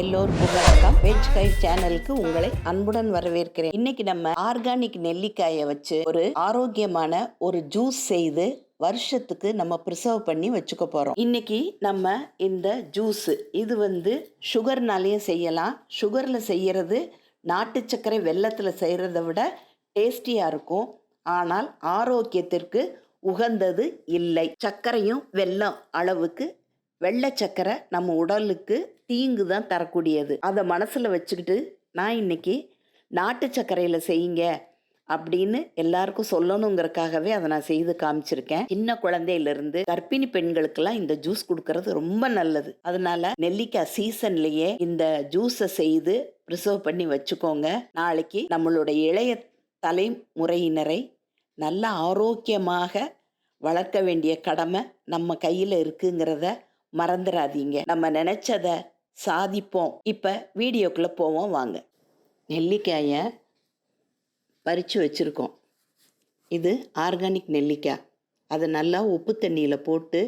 எல்லோருக்கும் வணக்கம். வெஜ் கை சேனலுக்கு உங்களை அன்புடன் வரவேற்கிறேன். இன்னைக்கு நம்ம ஆர்கானிக் நெல்லிக்காயை வச்சு ஒரு ஆரோக்கியமான ஒரு ஜூஸ் செய்து வருஷத்துக்கு நம்ம ப்ரிசர்வ் பண்ணி வச்சுக்க போகிறோம் இன்னைக்கு நம்ம இந்த ஜூஸ் இது வந்து சுகர்னாலையும் செய்யலாம். சுகரில் செய்கிறது நாட்டு சர்க்கரை வெள்ளத்தில் செய்கிறத விட டேஸ்டியாக இருக்கும். ஆனால் ஆரோக்கியத்திற்கு உகந்தது இல்லை. சர்க்கரையும் வெல்லம் அளவுக்கு வெள்ளை சர்க்கரை நம்ம உடலுக்கு தீங்கு தான் தரக்கூடியது. அதை மனசில் வச்சுக்கிட்டு நான் இன்னைக்கு நாட்டு சர்க்கரையில் செய்யுங்க அப்படின்னு எல்லாருக்கும் சொல்லணுங்கிறக்காகவே அதை நான் செய்து காமிச்சிருக்கேன். சின்ன குழந்தையிலிருந்து கர்ப்பிணி பெண்களுக்கெல்லாம் இந்த ஜூஸ் கொடுக்கறது ரொம்ப நல்லது. அதனால நெல்லிக்காய் சீசன்லயே இந்த ஜூஸை செய்து ப்ரிசர்வ் பண்ணி வச்சுக்கோங்க. நாளைக்கு நம்மளுடைய இளைய தலைமுறையினரை நல்ல ஆரோக்கியமாக வளர்க்க வேண்டிய கடமை நம்ம கையில் இருக்குங்கிறத மறந்துடாதீங்க நம்ம நினச்சத சாதிப்போம். இப்போ வீடியோக்குள்ளே போவோம் வாங்க. நெல்லிக்காயை பறித்து வச்சுருக்கோம். இது ஆர்கானிக் நெல்லிக்காய். அதை நல்லா உப்பு தண்ணியில் போட்டு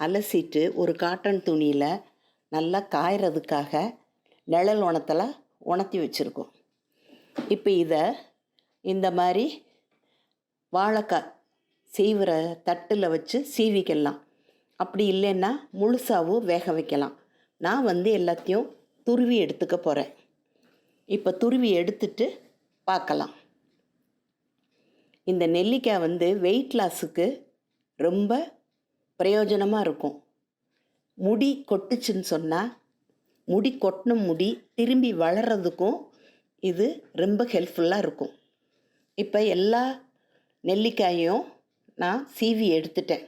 அலசிட்டு ஒரு காட்டன் துணியில் நல்லா காயறதுக்காக நிழல் உணத்தில் உணர்த்தி வச்சுருக்கோம். இப்போ இதை இந்த மாதிரி வாழைக்காய் சீவுற தட்டில் வச்சு சீவிக்கலாம். அப்படி இல்லைன்னா முழுசாகவும் வேக வைக்கலாம். நான் வந்து எல்லாத்தையும் துருவி எடுத்துக்க போகிறேன் இப்போ துருவி எடுத்துட்டு பார்க்கலாம் இந்த நெல்லிக்காய் வந்து வெயிட் லாஸுக்கு ரொம்ப பிரயோஜனமாக இருக்கும். முடி கொட்டுச்சுன்னு சொன்னால் முடி கொட்டின முடி திரும்பி வளர்கிறதுக்கும் இது ரொம்ப ஹெல்ப்ஃபுல்லாக இருக்கும். இப்போ எல்லா நெல்லிக்காயும் நான் சீவி எடுத்துட்டேன்.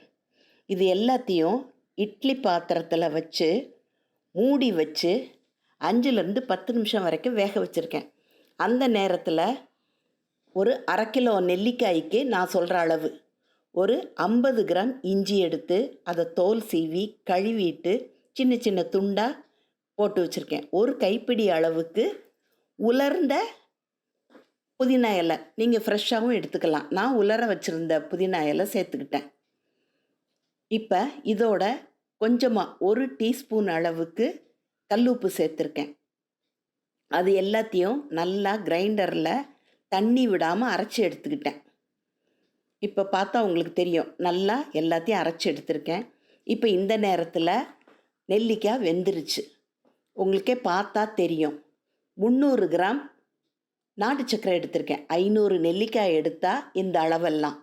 இது எல்லாத்தையும் இட்லி பாத்திரத்தில் வச்சு மூடி வச்சு அஞ்சுலேருந்து பத்து நிமிஷம் வரைக்கும் வேக வச்சுருக்கேன். அந்த நேரத்தில் ஒரு அரை கிலோ நெல்லிக்காய்க்கு நான் சொல்கிற அளவு. ஒரு ஐம்பது கிராம் இஞ்சி எடுத்து அதை தோல் சீவி கழுவிட்டு சின்ன சின்ன துண்டாக போட்டு வச்சுருக்கேன். ஒரு கைப்பிடி அளவுக்கு உலர்ந்த புதினா இலை. நீங்கள் ஃப்ரெஷ்ஷாகவும் எடுத்துக்கலாம். நான் உலர வச்சுருந்த புதினா இலை சேர்த்துக்கிட்டேன். இப்போ இதோட கொஞ்சமாக ஒரு டீஸ்பூன் அளவுக்கு கல்லுப்பு சேர்த்துருக்கேன். அது எல்லாத்தையும் நல்லா கிரைண்டரில் தண்ணி விடாமல் அரைச்சி எடுத்துக்கிட்டேன். இப்போ பார்த்தா உங்களுக்கு தெரியும். நல்லா எல்லாத்தையும் அரைச்சி எடுத்திருக்கேன். இப்போ இந்த நேரத்தில் நெல்லிக்காய் வெந்துருச்சு. உங்களுக்கே பார்த்தா தெரியும். முந்நூறு கிராம் நாட்டு சக்கரை எடுத்திருக்கேன். ஐநூறு நெல்லிக்காய் எடுத்தால் இந்த அளவெல்லாம்.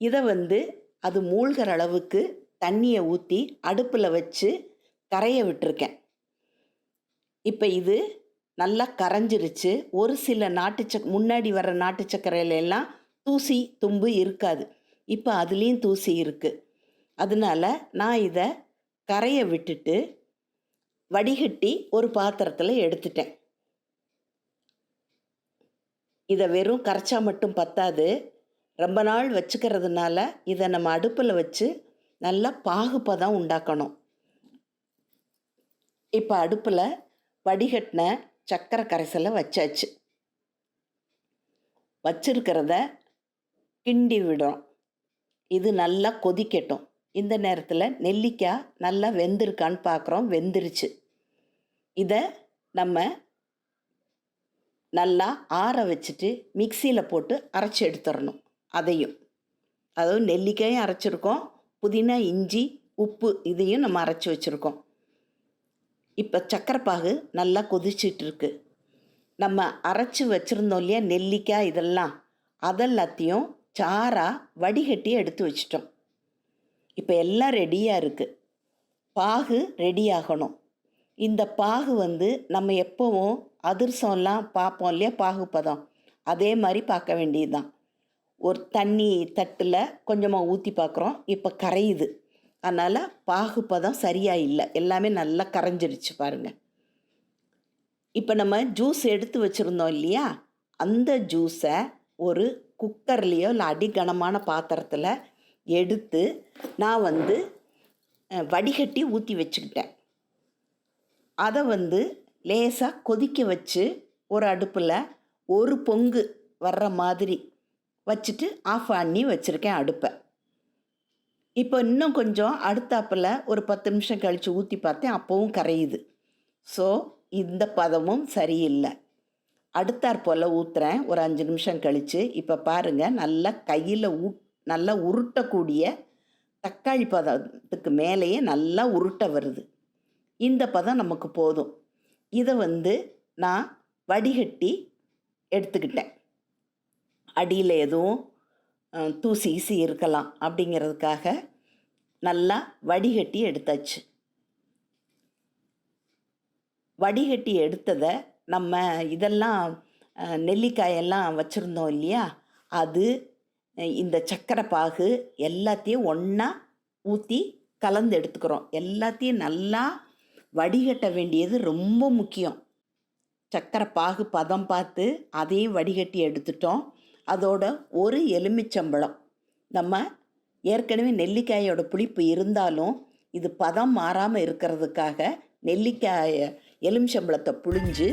இதை வந்து அது மூழ்கிற அளவுக்கு தண்ணியை ஊற்றி அடுப்பில் வச்சு கரைய விட்டுருக்கேன். இப்போ இது நல்லா கரைஞ்சிருச்சு. ஒரு சில நாட்டு சக் முன்னாடி வர நாட்டு சக்கரையில எல்லாம் தூசி தும்பு இருக்காது. இப்போ அதுலேயும் தூசி இருக்குது அதனால நான் இதை கரைய விட்டுட்டு வடிகட்டி ஒரு பாத்திரத்தில் எடுத்துட்டேன். இதை வெறும் கரைச்சா மட்டும் பத்தாது. ரொம்ப நாள் வச்சுக்கிறதுனால இதை நம்ம அடுப்பில் வச்சு நல்லா பாகுப்பதம் உண்டாக்கணும். இப்போ அடுப்பில் வடிகட்டின சக்கரை கரைசலை வச்சாச்சு. வச்சிருக்கிறத கிண்டி விடுறோம் இது நல்லா கொதிக்கட்டும். இந்த நேரத்தில் நெல்லிக்காய் நல்லா வெந்திருக்கான்னு பார்க்குறோம் வெந்துருச்சு. இதை நம்ம நல்லா ஆற வச்சுட்டு மிக்சியில் போட்டு அரைச்சி எடுத்துடணும். அதையும். அதாவது நெல்லிக்காயும் அரைச்சிருக்கோம். புதினா இஞ்சி உப்பு இதையும் நம்ம அரைச்சி வச்சுருக்கோம். இப்போ சக்கரைப்பாகு நல்லா கொதிச்சிட்ருக்கு. நம்ம அரைச்சி வச்சுருந்தோம் இல்லையா நெல்லிக்காய் இதெல்லாம். அதெல்லாத்தையும் சாராக வடிகட்டி எடுத்து வச்சிட்டோம். இப்போ எல்லாம் ரெடியாக இருக்குது பாகு ரெடி ஆகணும். இந்த பாகு வந்து நம்ம எப்போவும் அதிர்சம்லாம் பார்ப்போம் இல்லையா பாகு பதம். அதே மாதிரி பார்க்க வேண்டியது தான் ஒரு தண்ணி தட்டில் கொஞ்சமாக ஊற்றி பார்க்குறோம் இப்போ கரையுது. அதனால் பாகுப்பதம் சரியாக இல்லை. எல்லாமே நல்லா கரைஞ்சிருச்சு பாருங்கள் இப்போ நம்ம ஜூஸ் எடுத்து வச்சுருந்தோம் இல்லையா? அந்த ஜூஸை ஒரு குக்கர்லேயோ இல்லை அடிகனமான பாத்திரத்தில் எடுத்து நான் வந்து வடிகட்டி ஊற்றி வச்சுக்கிட்டேன். அதை வந்து லேசாக கொதிக்க வச்சு ஒரு அடுப்பில் ஒரு பொங்கு வர்ற மாதிரி வச்சுட்டு ஆஃப் பண்ணி வச்சுருக்கேன் அடுப்பை. இப்போ இன்னும் கொஞ்சம் அடுத்தாப்பில் ஒரு பத்து நிமிஷம் கழித்து ஊற்றி பார்த்தேன் அப்போவும் கரையுது. ஸோ இந்த பதமும் சரியில்லை. அடுத்தாற் போல் ஊற்றுறேன் ஒரு அஞ்சு நிமிஷம் கழித்து இப்போ பாருங்கள் நல்லா கையில் ஊ நல்லா உருட்டக்கூடிய தக்காளி பதத்துக்கு மேலேயே நல்லா உருட்ட வருது. இந்த பதம் நமக்கு போதும். இதை வந்து நான் வடிகட்டி எடுத்துக்கிட்டேன். அடியில் எதுவும் தூசி ஈசி இருக்கலாம் அப்படிங்கிறதுக்காக நல்லா வடிகட்டி எடுத்தாச்சு. வடிகட்டி எடுத்ததை நம்ம இதெல்லாம் நெல்லிக்காயெல்லாம் வச்சுருந்தோம் இல்லையா? அது இந்த சக்கரை பாகு எல்லாத்தையும் ஒன்றா ஊற்றி கலந்து எடுத்துக்கிறோம். எல்லாத்தையும் நல்லா வடிகட்ட வேண்டியது ரொம்ப முக்கியம். சக்கரை பாகு பதம் பார்த்து அதையும் வடிகட்டி எடுத்துட்டோம். அதோட ஒரு எலுமிச்சம்பழம். நம்ம ஏற்கனவே நெல்லிக்காயோட புளிப்பு இருந்தாலும் இது பதம் மாறாமல் இருக்கிறதுக்காக நெல்லிக்காய எலுமிச்சம்பழத்தை புழிஞ்சு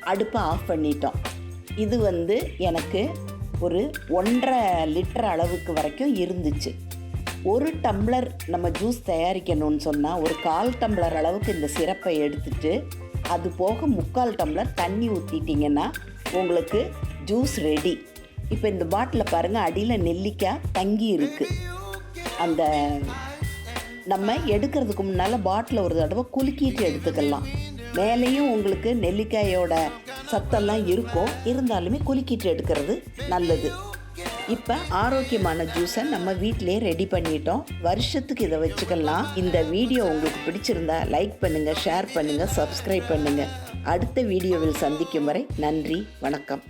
அடுப்பை ஆஃப் பண்ணிட்டோம். இது வந்து எனக்கு ஒரு ஒன்றரை லிட்டர் அளவுக்கு வரைக்கும் இருந்துச்சு. ஒரு டம்ளர் நம்ம ஜூஸ் தயாரிக்கணும்னு சொன்னால் ஒரு கால் டம்ளர் அளவுக்கு இந்த சிரப்பை எடுத்துட்டு அது போக முக்கால் டம்ளர் தண்ணி ஊற்றிட்டிங்கன்னா உங்களுக்கு ஜூஸ் ரெடி. இப்போ இந்த பாட்டிலை பாருங்கள் அடியில் நெல்லிக்காய் தங்கி இருக்குது அந்த நம்ம எடுக்கிறதுக்கு முன்னால் பாட்டில் ஒரு தடவை குலுக்கிட்டு எடுத்துக்கலாம். மேலேயும் உங்களுக்கு நெல்லிக்காயோட சத்தெல்லாம் இருக்கும். இருந்தாலுமே குலுக்கிட்டு எடுக்கிறது நல்லது. இப்போ ஆரோக்கியமான ஜூஸை நம்ம வீட்டிலே ரெடி பண்ணிட்டோம். வருஷத்துக்கு இதை வச்சுக்கலாம். இந்த வீடியோ உங்களுக்கு பிடிச்சிருந்தா லைக் பண்ணுங்கள் ஷேர் பண்ணுங்கள் சப்ஸ்கிரைப் பண்ணுங்கள் அடுத்த வீடியோவில் சந்திக்கும் வரை நன்றி வணக்கம்.